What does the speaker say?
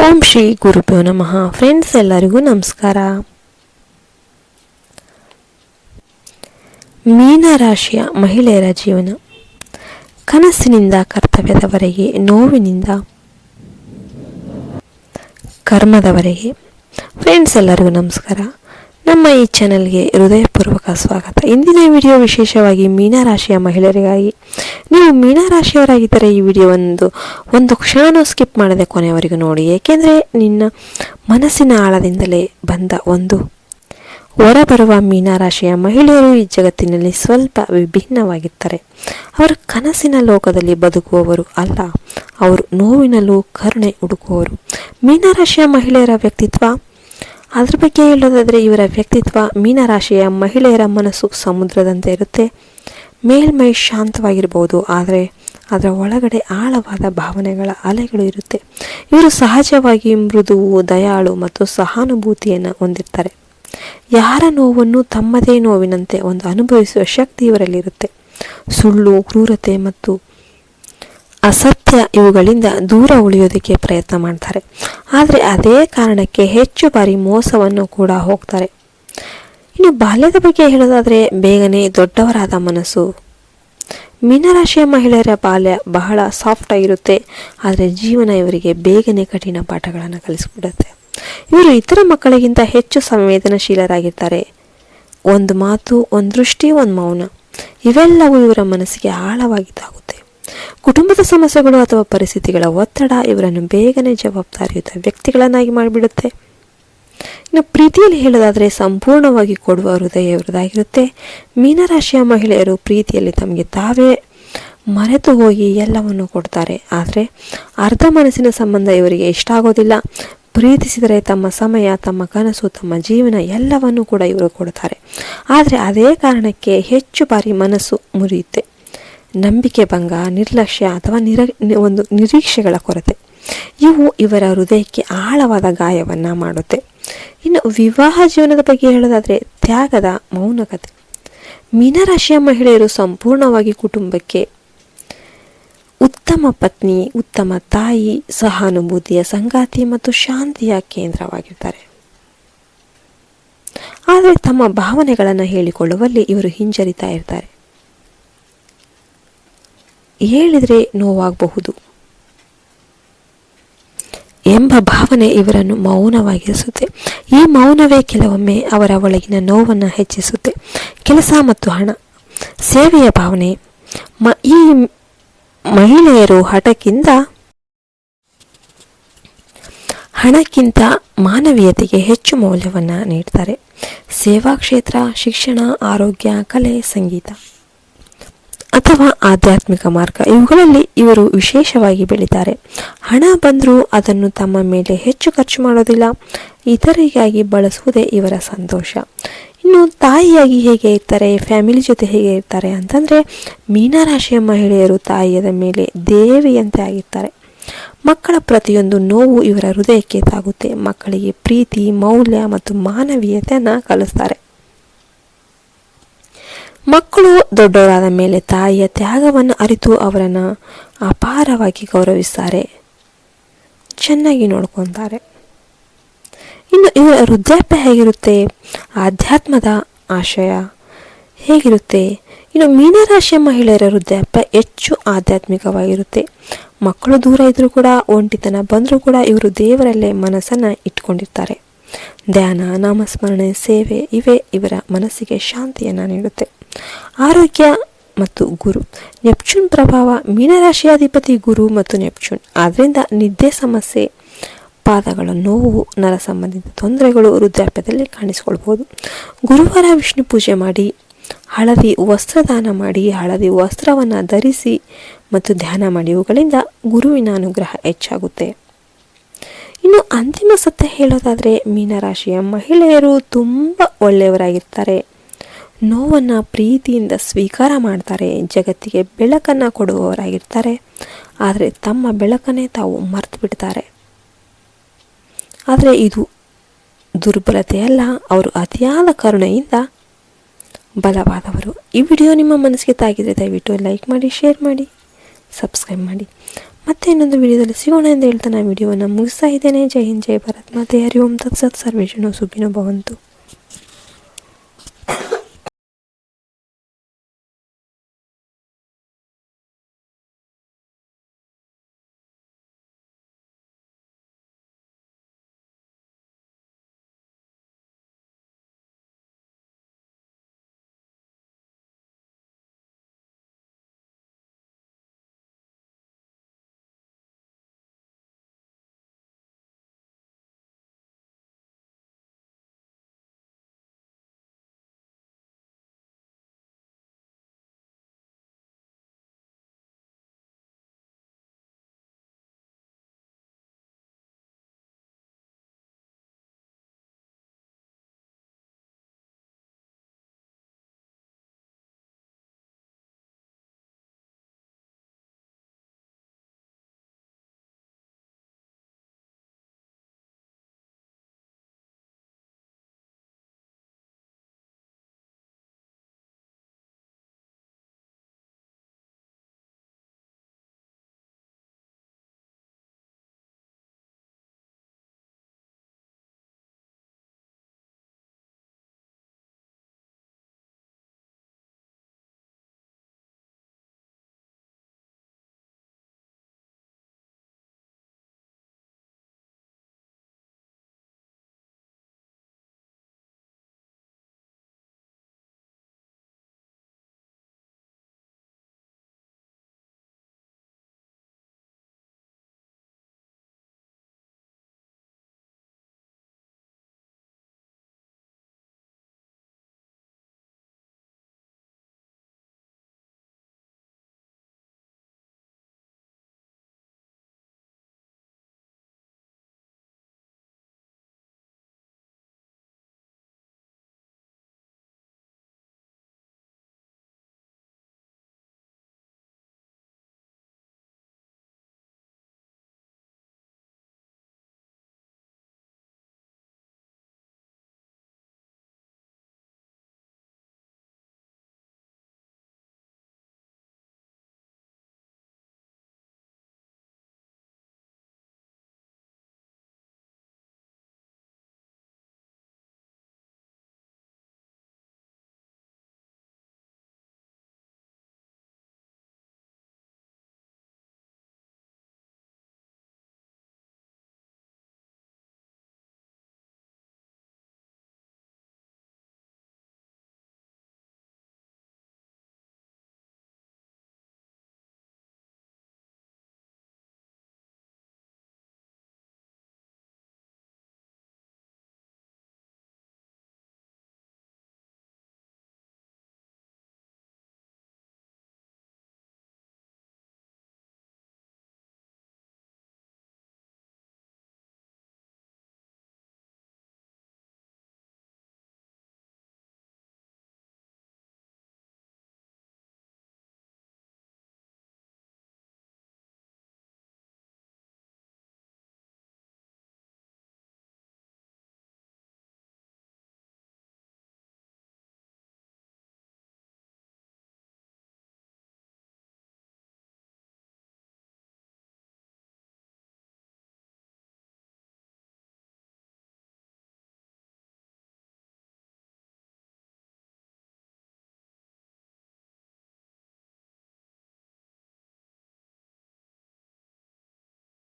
ಓಂ ಶ್ರೀ ಗುರುಭ್ಯೋ ನಮಃ. ಫ್ರೆಂಡ್ಸ್ ಎಲ್ಲರಿಗೂ ನಮಸ್ಕಾರ. ಮೀನರಾಶಿಯ ಮಹಿಳೆಯರ ಜೀವನ. ಕನಸಿನಿಂದ ಕರ್ತವ್ಯದವರೆಗೆ, ನೋವಿನಿಂದ ಕರ್ಮದವರೆಗೆ. ಫ್ರೆಂಡ್ಸ್ ಎಲ್ಲರಿಗೂ ನಮಸ್ಕಾರ. ನಮ್ಮ ಈ ಚಾನಲ್ಗೆ ಹೃದಯಪೂರ್ವಕ ಸ್ವಾಗತ. ಇಂದಿನ ವಿಡಿಯೋ ವಿಶೇಷವಾಗಿ ಮೀನರಾಶಿಯ ಮಹಿಳೆಯರಿಗಾಗಿ. ನೀವು ಮೀನರಾಶಿಯವರಾಗಿದ್ದರೆ ಈ ವಿಡಿಯೋ ಒಂದು ಒಂದು ಕ್ಷಣನೂ ಸ್ಕಿಪ್ ಮಾಡದೆ ಕೊನೆಯವರೆಗೂ ನೋಡಿ. ಏಕೆಂದರೆ ನಿನ್ನ ಮನಸ್ಸಿನ ಆಳದಿಂದಲೇ ಬಂದ ಒಂದು ಹೊರಬರುವ ಮೀನರಾಶಿಯ ಮಹಿಳೆಯರು ಈ ಜಗತ್ತಿನಲ್ಲಿ ಸ್ವಲ್ಪ ವಿಭಿನ್ನವಾಗಿರ್ತಾರೆ ಅವರ ಕನಸಿನ ಲೋಕದಲ್ಲಿ ಬದುಕುವವರು ಅಲ್ಲ, ಅವರು ನೋವಿನಲ್ಲೂ ಕರುಣೆ ಹುಡುಕುವವರು. ಮೀನರಾಶಿಯ ಮಹಿಳೆಯರ ವ್ಯಕ್ತಿತ್ವ ಅದ್ರ ಬಗ್ಗೆ ಹೇಳೋದಾದರೆ ಇವರ ವ್ಯಕ್ತಿತ್ವ ಮೀನರಾಶಿಯ ಮಹಿಳೆಯರ ಮನಸ್ಸು ಸಮುದ್ರದಂತೆ ಇರುತ್ತೆ. ಮೇಲ್ಮೈ ಶಾಂತವಾಗಿರ್ಬೋದು, ಆದರೆ ಅದರ ಒಳಗಡೆ ಆಳವಾದ ಭಾವನೆಗಳ ಅಲೆಗಳು ಇರುತ್ತೆ. ಇವರು ಸಹಜವಾಗಿ ಮೃದುವು, ದಯಾಳು ಮತ್ತು ಸಹಾನುಭೂತಿಯನ್ನು ಹೊಂದಿರ್ತಾರೆ. ಯಾರ ನೋವನ್ನು ತಮ್ಮದೇ ನೋವಿನಂತೆ ಒಂದು ಅನುಭವಿಸುವ ಶಕ್ತಿ ಇವರಲ್ಲಿರುತ್ತೆ. ಸುಳ್ಳು, ಕ್ರೂರತೆ ಮತ್ತು ಅಸತ್ಯ ಇವುಗಳಿಂದ ದೂರ ಉಳಿಯೋದಕ್ಕೆ ಪ್ರಯತ್ನ ಮಾಡ್ತಾರೆ. ಆದರೆ ಅದೇ ಕಾರಣಕ್ಕೆ ಹೆಚ್ಚು ಬಾರಿ ಮೋಸವನ್ನು ಕೂಡ ಹೋಗ್ತಾರೆ. ಇನ್ನು ಬಾಲ್ಯದ ಬಗ್ಗೆ ಹೇಳೋದಾದರೆ ಬೇಗನೆ ದೊಡ್ಡವರಾದ ಮನಸ್ಸು. ಮೀನರಾಶಿಯ ಮಹಿಳೆಯರ ಬಾಲ್ಯ ಬಹಳ ಸಾಫ್ಟ್ ಆಗಿರುತ್ತೆ. ಆದರೆ ಜೀವನ ಇವರಿಗೆ ಬೇಗನೆ ಕಠಿಣ ಪಾಠಗಳನ್ನು ಕಲಿಸ್ಬಿಡುತ್ತೆ. ಇವರು ಇತರ ಮಕ್ಕಳಿಗಿಂತ ಹೆಚ್ಚು ಸಂವೇದನಶೀಲರಾಗಿರ್ತಾರೆ. ಒಂದು ಮಾತು, ಒಂದು ದೃಷ್ಟಿ, ಒಂದು ಮೌನ. ಇವೆಲ್ಲವೂ ಇವರ ಮನಸ್ಸಿಗೆ ಆಳವಾಗಿ ಕುಟುಂಬದ ಸಮಸ್ಯೆಗಳು ಅಥವಾ ಪರಿಸ್ಥಿತಿಗಳ ಒತ್ತಡ ಇವರನ್ನು ಬೇಗನೆ ಜವಾಬ್ದಾರಿಯುತ ವ್ಯಕ್ತಿಗಳನ್ನಾಗಿ ಮಾಡಿಬಿಡುತ್ತೆ. ಇನ್ನು ಪ್ರೀತಿಯಲ್ಲಿ ಹೇಳೋದಾದರೆ ಸಂಪೂರ್ಣವಾಗಿ ಕೊಡುವ ಹೃದಯ ಇವರದಾಗಿರುತ್ತೆ. ಮೀನರಾಶಿಯ ಮಹಿಳೆಯರು ಪ್ರೀತಿಯಲ್ಲಿ ತಮಗೆ ತಾವೇ ಮರೆತು ಹೋಗಿ ಎಲ್ಲವನ್ನು ಕೊಡ್ತಾರೆ. ಆದರೆ ಅರ್ಧ ಮನಸ್ಸಿನ ಸಂಬಂಧ ಇವರಿಗೆ ಇಷ್ಟ ಆಗೋದಿಲ್ಲ. ಪ್ರೀತಿಸಿದರೆ ತಮ್ಮ ಸಮಯ, ತಮ್ಮ ಕನಸು, ತಮ್ಮ ಜೀವನ ಎಲ್ಲವನ್ನೂ ಕೂಡ ಇವರು ಕೊಡ್ತಾರೆ. ಆದರೆ ಅದೇ ಕಾರಣಕ್ಕೆ ಹೆಚ್ಚು ಬಾರಿ ಮನಸ್ಸು ಮುರಿಯುತ್ತೆ. ನಂಬಿಕೆ ಭಂಗ, ನಿರ್ಲಕ್ಷ್ಯ ಅಥವಾ ನಿರ ಒಂದು ನಿರೀಕ್ಷೆಗಳ ಕೊರತೆ. ಇವು ಇವರ ಹೃದಯಕ್ಕೆ ಆಳವಾದ ಗಾಯವನ್ನು ಮಾಡುತ್ತೆ. ಇನ್ನು ವಿವಾಹ ಜೀವನದ ಬಗ್ಗೆ ಹೇಳೋದಾದರೆ ತ್ಯಾಗದ ಮೌನಕತೆ. ಮೀನರಾಶಿಯ ಮಹಿಳೆಯರು ಸಂಪೂರ್ಣವಾಗಿ ಕುಟುಂಬಕ್ಕೆ ಉತ್ತಮ ಪತ್ನಿ, ಉತ್ತಮ ತಾಯಿ, ಸಹಾನುಭೂತಿಯ ಸಂಗಾತಿ ಮತ್ತು ಶಾಂತಿಯ ಕೇಂದ್ರವಾಗಿರ್ತಾರೆ. ಆದರೆ ತಮ್ಮ ಭಾವನೆಗಳನ್ನು ಹೇಳಿಕೊಳ್ಳುವಲ್ಲಿ ಇವರು ಹಿಂಜರಿತಾ ಇರ್ತಾರೆ. ಹೇಳಿದರೆ ನೋವಾಗಬಹುದು. ಎಂಬ ಭಾವನೆ ಇವರನ್ನು ಮೌನವಾಗಿರಿಸುತ್ತೆ. ಈ ಮೌನವೇ ಕೆಲವೊಮ್ಮೆ ಅವರ ಒಳಗಿನ ನೋವನ್ನು ಹೆಚ್ಚಿಸುತ್ತೆ. ಕೆಲಸ ಮತ್ತು ಹಣ. ಸೇವೆಯ ಭಾವನೆ. ಮ, ಈ ಮಹಿಳೆಯರು ಹಠಕ್ಕಿಂತ ಹಣಕ್ಕಿಂತ ಮಾನವೀಯತೆಗೆ ಹೆಚ್ಚು ಮೌಲ್ಯವನ್ನು ನೀಡ್ತಾರೆ. ಸೇವಾ ಕ್ಷೇತ್ರ, ಶಿಕ್ಷಣ, ಆರೋಗ್ಯ, ಕಲೆ, ಸಂಗೀತ. ಅಥವಾ ಆಧ್ಯಾತ್ಮಿಕ ಮಾರ್ಗ. ಇವುಗಳಲ್ಲಿ ಇವರು ವಿಶೇಷವಾಗಿ ಬೆಳೀತಾರೆ. ಹಣ ಬಂದರೂ ಅದನ್ನು ತಮ್ಮ ಮೇಲೆ ಹೆಚ್ಚು ಖರ್ಚು ಮಾಡೋದಿಲ್ಲ. ಇತರಿಗಾಗಿ ಬಳಸುವುದೇ ಇವರ ಸಂತೋಷ. ಇನ್ನು ತಾಯಿಯಾಗಿ ಹೇಗೆ ಇರ್ತಾರೆ, ಫ್ಯಾಮಿಲಿ ಜೊತೆ ಹೇಗೆ ಇರ್ತಾರೆ ಅಂತಂದರೆ, ಮೀನರಾಶಿಯ ಮಹಿಳೆಯರು ತಾಯಿಯದ ಮೇಲೆ ದೇವಿಯಂತೆ ಆಗಿರ್ತಾರೆ. ಮಕ್ಕಳ ಪ್ರತಿಯೊಂದು ನೋವು ಇವರ ಹೃದಯಕ್ಕೆ ತಾಗುತ್ತೆ. ಮಕ್ಕಳಿಗೆ ಪ್ರೀತಿ, ಮೌಲ್ಯ ಮತ್ತು ಮಾನವೀಯತೆಯನ್ನು ಕಲಿಸ್ತಾರೆ. ಮಕ್ಕಳು ದೊಡ್ಡವರಾದ ಮೇಲೆ ತಾಯಿಯ ತ್ಯಾಗವನ್ನು ಅರಿತು ಅವರನ್ನು ಅಪಾರವಾಗಿ ಗೌರವಿಸ್ತಾರೆ. ಚೆನ್ನಾಗಿ ನೋಡ್ಕೊತಾರೆ. ಇನ್ನು ಇವರ ವೃದ್ಧಾಪ್ಯ ಹೇಗಿರುತ್ತೆ? ಆಧ್ಯಾತ್ಮದ ಆಶಯ ಹೇಗಿರುತ್ತೆ? ಇನ್ನು ಮೀನರಾಶಿಯ ಮಹಿಳೆಯರ ವೃದ್ಧಾಪ್ಯ ಹೆಚ್ಚು ಆಧ್ಯಾತ್ಮಿಕವಾಗಿರುತ್ತೆ. ಮಕ್ಕಳು ದೂರ ಇದ್ದರೂ ಕೂಡ, ಒಂಟಿತನ ಬಂದರೂ ಕೂಡ ಇವರು ದೇವರಲ್ಲೇ ಮನಸ್ಸನ್ನು ಇಟ್ಕೊಂಡಿರ್ತಾರೆ. ಧ್ಯಾನ, ನಾಮಸ್ಮರಣೆ, ಸೇವೆ ಇವೇ ಇವರ ಮನಸ್ಸಿಗೆ ಶಾಂತಿಯನ್ನು ನೀಡುತ್ತೆ. ಆರೋಗ್ಯ ಮತ್ತು ಗುರು. ನೆಪ್ಚೂನ್ ಪ್ರಭಾವ ಮೀನರಾಶಿಯಾಧಿಪತಿ ಗುರು ಮತ್ತು ನೆಪ್ಚೂನ್. ಆದ್ದರಿಂದ ನಿದ್ದೆ ಸಮಸ್ಯೆ, ಪಾದಗಳ ನೋವು ನರ ಸಂಬಂಧಿತ ತೊಂದರೆಗಳು ವೃದ್ಧಾಪ್ಯದಲ್ಲಿ ಕಾಣಿಸಿಕೊಳ್ಬೋದು. ಗುರುವಾರ ವಿಷ್ಣು ಪೂಜೆ ಮಾಡಿ, ಹಳದಿ ವಸ್ತ್ರದಾನ ಮಾಡಿ, ಹಳದಿ ವಸ್ತ್ರವನ್ನು ಧರಿಸಿ ಮತ್ತು ಧ್ಯಾನ ಮಾಡಿ ಇವುಗಳಿಂದ ಗುರುವಿನ ಅನುಗ್ರಹ ಹೆಚ್ಚಾಗುತ್ತೆ. ಇನ್ನು ಅಂತಿಮ ಸತ್ಯ ಹೇಳೋದಾದರೆ ಮೀನರಾಶಿಯ ಮಹಿಳೆಯರು ತುಂಬ ಒಳ್ಳೆಯವರಾಗಿರ್ತಾರೆ. ನೋವನ್ನು ಪ್ರೀತಿಯಿಂದ ಸ್ವೀಕಾರ ಮಾಡ್ತಾರೆ, ಜಗತ್ತಿಗೆ ಬೆಳಕನ್ನು ಕೊಡುವವರಾಗಿರ್ತಾರೆ. ಆದರೆ ತಮ್ಮ ಬೆಳಕನ್ನೇ ತಾವು ಮರೆತು ಬಿಡ್ತಾರೆ ಆದರೆ ಇದು ದುರ್ಬಲತೆಯಲ್ಲ, ಅವರು ಅತಿಯಾದ ಕರುಣೆಯಿಂದ ಬಲವಾದವರು. ಈ ವಿಡಿಯೋ ನಿಮ್ಮ ಮನಸ್ಸಿಗೆ ತಾಗಿದರೆ ದಯವಿಟ್ಟು ಲೈಕ್ ಮಾಡಿ, ಶೇರ್ ಮಾಡಿ, ಸಬ್ಸ್ಕ್ರೈಬ್ ಮಾಡಿ. ಮತ್ತೆ ಇನ್ನೊಂದು ವಿಡಿಯೋದಲ್ಲಿ ಸಿಗೋಣ ಎಂದು ಹೇಳ್ತಾ ನಾನು ವಿಡಿಯೋವನ್ನು ಮುಗಿಸ್ತಾ ಇದ್ದೇನೆ. ಜೈ ಹಿಂದ್, ಜೈ ಭಾರತ್. ಮತ್ತೆ ಹರಿ ಓಂ, ತತ್ಸತ್, ಸರ್ವೇಶನು, ಸುಖಿನೋ ಭವಂತು.